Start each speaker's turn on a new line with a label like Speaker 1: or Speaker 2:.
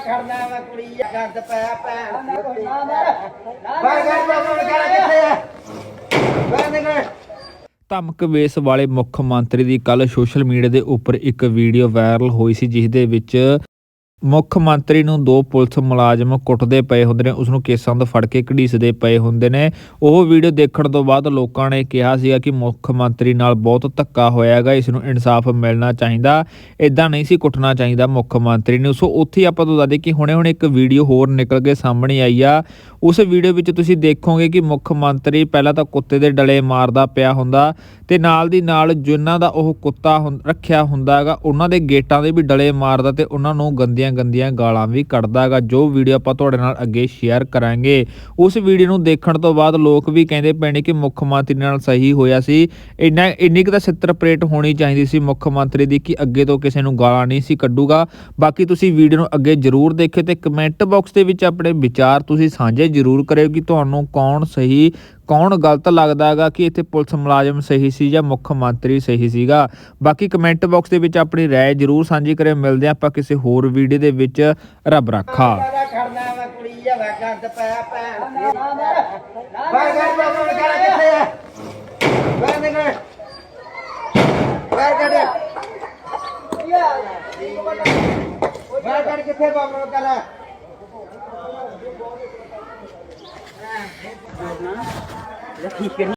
Speaker 1: ਖੜਨਾ ਵਾ ਕੁੜੀ ਗੰਦ ਪਿਆ ਭੈਣ ਬਾਹਰ ਕਰ ਬਾਬਾ ਕਰ ਕਿੱਥੇ ਆ ਬਾਹਰ ਨਿਕਲ
Speaker 2: ਧਮਕ ਵੇਸ ਵਾਲੇ ਮੁੱਖ ਮੰਤਰੀ ਦੀ ਕੱਲ ਸੋਸ਼ਲ ਮੀਡੀਆ ਦੇ ਉੱਪਰ ਇੱਕ ਵੀਡੀਓ ਵਾਇਰਲ ਹੋਈ ਸੀ ਜਿਸ ਦੇ ਵਿੱਚ ਮੁੱਖ ਮੰਤਰੀ ਨੂੰ ਦੋ ਪੁਲਿਸ ਮੁਲਾਜ਼ਮ ਕੁੱਟਦੇ ਪਏ ਹੁੰਦੇ ਨੇ ਉਸ ਨੂੰ ਕੇਸਾਂ ਤੋਂ ਫੜ ਕੇ ਘੜੀਸਦੇ ਪਏ ਹੁੰਦੇ ਨੇ। ਉਹ ਵੀਡੀਓ ਦੇਖਣ ਤੋਂ ਬਾਅਦ ਲੋਕਾਂ ਨੇ ਕਿਹਾ ਸੀਗਾ ਕਿ ਮੁੱਖ ਮੰਤਰੀ ਨਾਲ ਬਹੁਤ ਧੱਕਾ ਹੋਇਆ ਹੈਗਾ ਇਸ ਨੂੰ ਇਨਸਾਫ ਮਿਲਣਾ ਚਾਹੀਦਾ ਇਦਾਂ ਨਹੀਂ ਸੀ ਕੁੱਟਣਾ ਚਾਹੀਦਾ ਮੁੱਖ ਮੰਤਰੀ ਨੂੰ। ਸੋ ਉੱਥੇ ਆਪਾਂ ਤੋਂ ਦੱਸਦੇ ਕਿ ਹੁਣੇ ਹੁਣੇ ਇੱਕ ਵੀਡੀਓ ਹੋਰ ਨਿਕਲ ਕੇ ਸਾਹਮਣੇ ਆਈ ਆ। ਉਸ ਵੀਡੀਓ ਵਿੱਚ ਤੁਸੀਂ ਦੇਖੋਗੇ ਕਿ ਮੁੱਖ ਮੰਤਰੀ ਪਹਿਲਾਂ ਤਾਂ ਕੁੱਤੇ ਦੇ ਡਲੇ ਮਾਰਦਾ ਪਿਆ ਹੁੰਦਾ ਤੇ ਨਾਲ ਦੀ ਨਾਲ ਜਿਨ੍ਹਾਂ ਦਾ ਉਹ ਕੁੱਤਾ ਹੁੰ- ਰੱਖਿਆ ਹੁੰਦਾ ਹੈਗਾ ਉਹਨਾਂ ਦੇ ਗੇਟਾਂ ਦੇ ਵੀ ਡਲੇ ਮਾਰਦਾ ਤੇ ਉਹਨਾਂ ਨੂੰ ਗੰਦੀਆਂ ਗੰਦੀਆਂ ਗਾਲਾਂ ਵੀ ਕੱਢਦਾ ਹੈਗਾ ਜੋ ਵੀਡੀਓ ਆਪਾਂ ਤੁਹਾਡੇ ਨਾਲ ਅੱਗੇ ਸ਼ੇਅਰ ਕਰਾਂਗੇ, ਉਸ ਵੀਡੀਓ ਨੂੰ ਦੇਖਣ ਤੋਂ ਬਾਅਦ ਲੋਕ ਵੀ ਕਹਿੰਦੇ ਪਏ ਕਿ ਮੁੱਖ ਮੰਤਰੀ ਨਾਲ ਸਹੀ ਹੋਇਆ ਸੀ। ਇੰਨਾ, ਇੰਨੀ ਕੁ ਤਾਂ ਸਿੱਤਰ ਸਿੱਤਰਪ੍ਰੇਟ ਹੋਣੀ ਚਾਹੀਦੀ ਸੀ ਮੁੱਖ ਮੰਤਰੀ ਦੀ ਕਿ ਅੱਗੇ ਤੋਂ ਕਿਸੇ ਨੂੰ ਗਾਲਾਂ ਨਹੀਂ ਸੀ ਕੱਢੂਗਾ। ਬਾਕੀ ਤੁਸੀਂ ਵੀਡੀਓ ਨੂੰ ਅੱਗੇ ਜਰੂਰ ਦੇਖਿਓ ਤੇ ਕਮੈਂਟ ਬਾਕਸ ਦੇ ਵਿੱਚ ਆਪਣੇ ਵਿਚਾਰ ਤੁਸੀਂ ਸਾਂਝੇ ਜਰੂਰ ਕਰਿਓ ਕਿ ਤੁਹਾਨੂੰ ਕੌਣ ਸਹੀ ਕੌਣ ਗਲਤ ਲੱਗਦਾ ਹੈਗਾ ਕਿ ਇੱਥੇ ਪੁਲਿਸ ਮੁਲਾਜ਼ਮ ਸਹੀ ਸੀ ਜਾਂ ਮੁੱਖ ਮੰਤਰੀ ਸਹੀ ਸੀਗਾ? ਬਾਕੀ ਕਮੈਂਟ ਬਾਕਸ ਦੇ ਵਿੱਚ ਆਪਣੀ ਰਾਏ ਜਰੂਰ ਸਾਂਝੀ ਕਰਿਓ। ਮਿਲਦੇ ਹਾਂ ਆਪਾਂ ਕਿਸੇ ਹੋਰ ਵੀਡੀਓ ਦੇ ਵਿੱਚ। ਰੱਬ ਰਾਖਾ।
Speaker 1: ਬਾਹਰ ਖੜਨਾ ਵਾ 对吗？那你看。